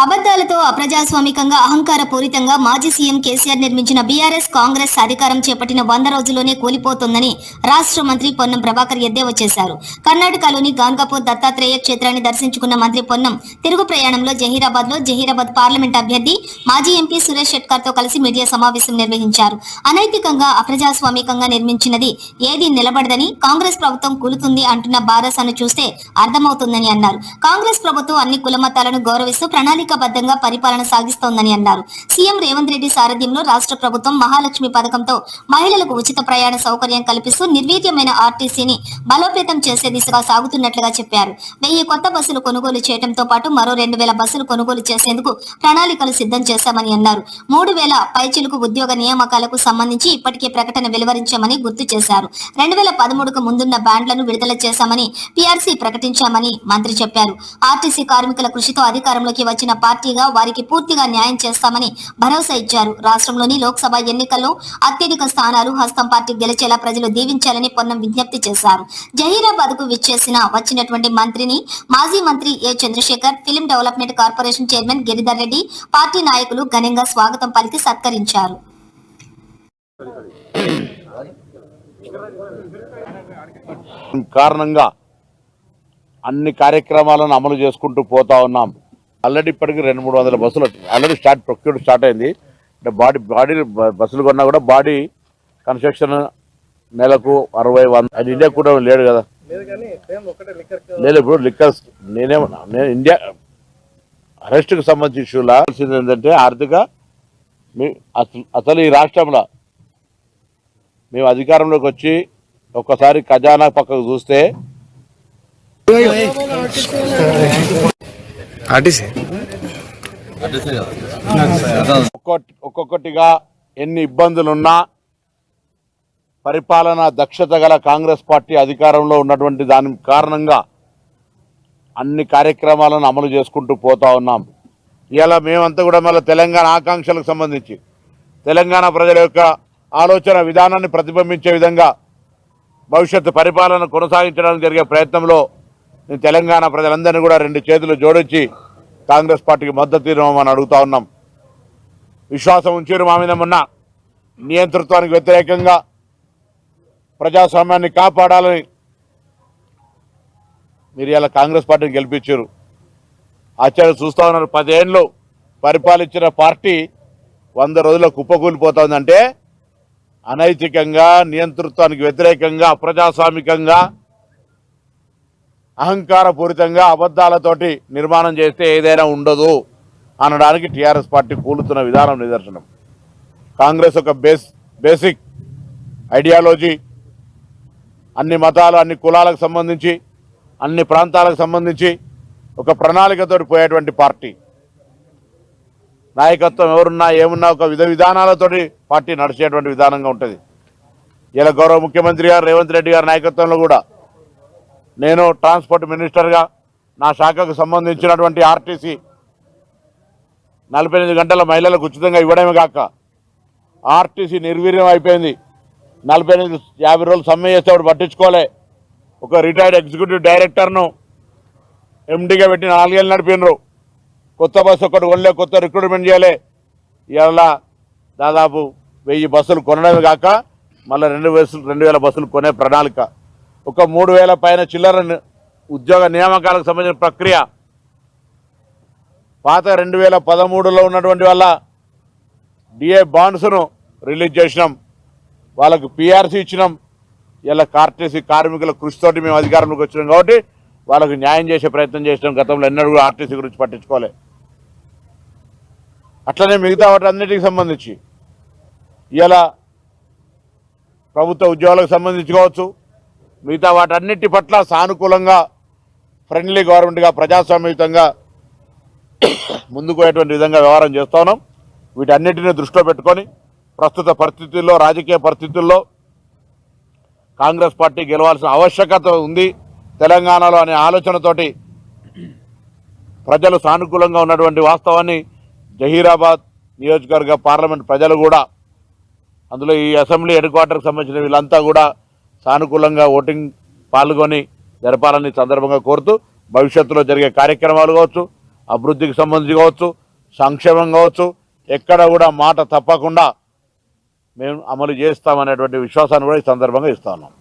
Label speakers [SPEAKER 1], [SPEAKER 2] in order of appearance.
[SPEAKER 1] అబద్దాలతో అప్రజాస్వామికంగా అహంకార పూరితంగా మాజీ సీఎం కేసీఆర్ నిర్మించిన బీఆర్ఎస్ కాంగ్రెస్ అధికారం చేపట్టిన వంద రోజుల్లోనే కూలిపోతుందని రాష్ట్ర మంత్రి పొన్నం ప్రభాకర్ ఎద్దేవా చేశారు. కర్ణాటకలోని గాంగాపూర్ దత్తాత్రేయ క్షేత్రాన్ని దర్శించుకున్న మంత్రి పొన్నం తిరుగు ప్రయాణంలో జహీరాబాద్లో జహీరాబాద్ పార్లమెంట్ అభ్యర్థి మాజీ ఎంపీ సురేష్ షెట్కర్తో కలిసి మీడియా సమావేశం నిర్వహించారు. అనైతికంగా అప్రజాస్వామికంగా నిర్మించినది ఏది నిలబడదని కాంగ్రెస్ ప్రభుత్వం కూలుతుంది అంటున్న బారసాను చూస్తే అర్థమవుతుందని అన్నారు. కాంగ్రెస్ ప్రభుత్వం అన్ని కులమతాలను గౌరవిస్తూ ప్రణాళిక ప్రణాళికాబద్ధంగా పరిపాలన సాగిస్తోందని అన్నారు. సీఎం రేవంత్ రెడ్డి సారథ్యంలో రాష్ట్ర ప్రభుత్వం మహాలక్ష్మి పథకంతో మహిళలకు ఉచిత ప్రయాణ సౌకర్యం కల్పిస్తూ నిర్వీర్యమైన ఆర్టీసీని బలోపేతం చేసే దిశగా సాగుతున్నట్లుగా చెప్పారు. వెయ్యి కొత్త బస్సులు కొనుగోలు చేయడంతో పాటు మరో రెండు వేల బస్సులు కొనుగోలు చేసేందుకు ప్రణాళికలు సిద్ధం చేశామని అన్నారు. మూడు వేల పైచులకు ఉద్యోగ నియామకాలకు సంబంధించి ఇప్పటికే ప్రకటన వెలువరించామని గుర్తు చేశారు. రెండు వేల పదమూడుకు ముందున్న బ్యాండ్లను విడుదల చేశామని పీఆర్సీ ప్రకటించామని మంత్రి చెప్పారు. ఆర్టీసీ కార్మికుల కృషితో అధికారంలోకి వచ్చిన పార్టీగా వారికి పూర్తిగా న్యాయం చేస్తామని భరోసా ఇచ్చారు. రాష్ట్రంలోని లోక్సభ ఎన్నికల్లో అత్యధిక స్థానాలు హస్తం పార్టీ గెలిచేలా ప్రజలు దీవించాలని పొన్నం విజ్ఞప్తి చేశారు. జహీరాబాద్కు విచ్చేసిన వచ్చినటువంటి మంత్రిని మాజీ మంత్రి A Chandrasekhar film development corporation chairman Giridhar Reddy party నాయకులు ఘనంగా స్వాగతం పలికి సత్కరించారు.
[SPEAKER 2] కారణంగా అన్ని కార్యక్రమాలను అమలు చేసుకుంటూ పోతా ఉన్నాం. ఆల్రెడీ ఇప్పటికి రెండు మూడు వందల బస్సులు ఆల్రెడీ స్టార్ట్ ప్రొక్యూర్ స్టార్ట్ అయింది. అంటే బాడీ బాడీ బస్సులు కొన్నా కూడా బాడీ కన్స్ట్రక్షన్ నెలకు అరవై వంద అది ఇండియా కూడా లేడు కదా. లేదు ఇప్పుడు లిక్కర్ నేనే నేను ఇండియా అరెస్ట్కి సంబంధించి ఇష్యూలా ఏంటంటే ఆర్థిక మీ అసలు అసలు ఈ రాష్ట్రంలో మేము అధికారంలోకి వచ్చి ఒక్కసారి ఖజానా పక్కకు చూస్తే ఒక్కొక్కటిగా ఎన్ని ఇబ్బందులున్నా పరిపాలన దక్షత గల కాంగ్రెస్ పార్టీ అధికారంలో ఉన్నటువంటి దాని కారణంగా అన్ని కార్యక్రమాలను అమలు చేసుకుంటూ పోతా ఉన్నాం. ఇలా మేమంతా కూడా మళ్ళీ తెలంగాణ ఆకాంక్షలకు సంబంధించి తెలంగాణ ప్రజల యొక్క ఆలోచన విధానాన్ని ప్రతిబింబించే విధంగా భవిష్యత్తు పరిపాలన కొనసాగించడానికి జరిగే ప్రయత్నంలో తెలంగాణ ప్రజలందరినీ కూడా రెండు చేతులు జోడించి కాంగ్రెస్ పార్టీకి మద్దతు ఇవ్వమని అడుగుతా ఉన్నాం. విశ్వాసం ఉంచారు మా మీద మొన్న. నియంతృత్వానికి వ్యతిరేకంగా ప్రజాస్వామ్యాన్ని కాపాడాలని మీరు ఇలా కాంగ్రెస్ పార్టీని గెలిపించారు. ఆచార్య చూస్తా ఉన్నారు పదేళ్ళు పరిపాలించిన పార్టీ వంద రోజుల కుప్పకూలిపోతుందంటే అనైతికంగా నియంతృత్వానికి వ్యతిరేకంగా అప్రజాస్వామికంగా అహంకారపూరితంగా అబద్ధాలతోటి నిర్మాణం చేస్తే ఏదైనా ఉండదు అనడానికి టీఆర్ఎస్ పార్టీ కూలుతున్న విధానం నిదర్శనం. కాంగ్రెస్ ఒక బేస్ బేసిక్ ఐడియాలజీ. అన్ని మతాలు అన్ని కులాలకు సంబంధించి అన్ని ప్రాంతాలకు సంబంధించి ఒక ప్రణాళికతోటి పోయేటువంటి పార్టీ. నాయకత్వం ఎవరున్నా ఏమున్నా ఒక విధ విధానాలతోటి పార్టీ నడిచేటువంటి విధానంగా ఉంటుంది. ఇలా గౌరవ ముఖ్యమంత్రి గారు రేవంత్ రెడ్డి గారి నాయకత్వంలో కూడా నేను ట్రాన్స్పోర్ట్ మినిస్టర్గా నా శాఖకు సంబంధించినటువంటి ఆర్టీసీ నలభై ఎనిమిది గంటల మహిళలకు ఉచితంగా ఇవ్వడమే కాక ఆర్టీసీ నిర్వీర్యం అయిపోయింది. నలభై ఎనిమిది యాభై రోజులు సమ్మె చేసేవాడు పట్టించుకోలే. ఒక రిటైర్డ్ ఎగ్జిక్యూటివ్ డైరెక్టర్ను ఎండీగా పెట్టి నాలుగేళ్ళు నడిపినరు. కొత్త బస్సు ఒకటి కొనలే కొత్త రిక్రూట్మెంట్ చేయలే. ఇలా దాదాపు వెయ్యి బస్సులు కొనడమే కాక మళ్ళీ రెండు బస్సులు రెండు వేల బస్సులు కొనే ప్రణాళిక. ఒక మూడు వేల పైన చిల్లర ఉద్యోగ నియామకాలకు సంబంధించిన ప్రక్రియ. పాత రెండు వేల పదమూడులో ఉన్నటువంటి వాళ్ళ డిఏ బాండ్స్ను రిలీజ్ చేసినాం. వాళ్ళకు పిఆర్సీ ఇచ్చినాం. ఇలా ఆర్టీసీ కార్మికుల కృషితోటి మేము అధికారంలోకి వచ్చినాం కాబట్టి వాళ్ళకు న్యాయం చేసే ప్రయత్నం చేసినాం. గతంలో ఎన్నడూ కూడా ఆర్టీసీ గురించి పట్టించుకోలే. అట్లనే మిగతా వాటి అన్నిటికి సంబంధించి. ఇలా ప్రభుత్వ ఉద్యోగాలకు సంబంధించి కావచ్చు మిగతా వాటన్నిటి పట్ల సానుకూలంగా ఫ్రెండ్లీ గవర్నమెంట్గా ప్రజాస్వామ్యయుతంగా ముందుకు పోయేటువంటి విధంగా వ్యవహారం చేస్తా ఉన్నాం. వీటన్నిటిని దృష్టిలో పెట్టుకొని ప్రస్తుత పరిస్థితుల్లో రాజకీయ పరిస్థితుల్లో కాంగ్రెస్ పార్టీ గెలవాల్సిన ఆవశ్యకత ఉంది. తెలంగాణలో అనే ఆలోచనతోటి ప్రజలు సానుకూలంగా ఉన్నటువంటి వాస్తవాన్ని జహీరాబాద్ నియోజకవర్గ పార్లమెంట్ ప్రజలు కూడా అందులో ఈ అసెంబ్లీ హెడ్ క్వార్టర్కి సంబంధించిన వీళ్ళంతా కూడా సానుకూలంగా ఓటింగ్ పాల్గొని జరపాలని సందర్భంగా కోరుతూ భవిష్యత్తులో జరిగే కార్యక్రమాలు కావచ్చు అభివృద్ధికి సంబంధించి కావచ్చు సంక్షేమం కావచ్చు ఎక్కడ కూడా మాట తప్పకుండా మేము అమలు చేస్తామనేటువంటి విశ్వాసాన్ని కూడా ఈ సందర్భంగా ఇస్తా ఉన్నాం.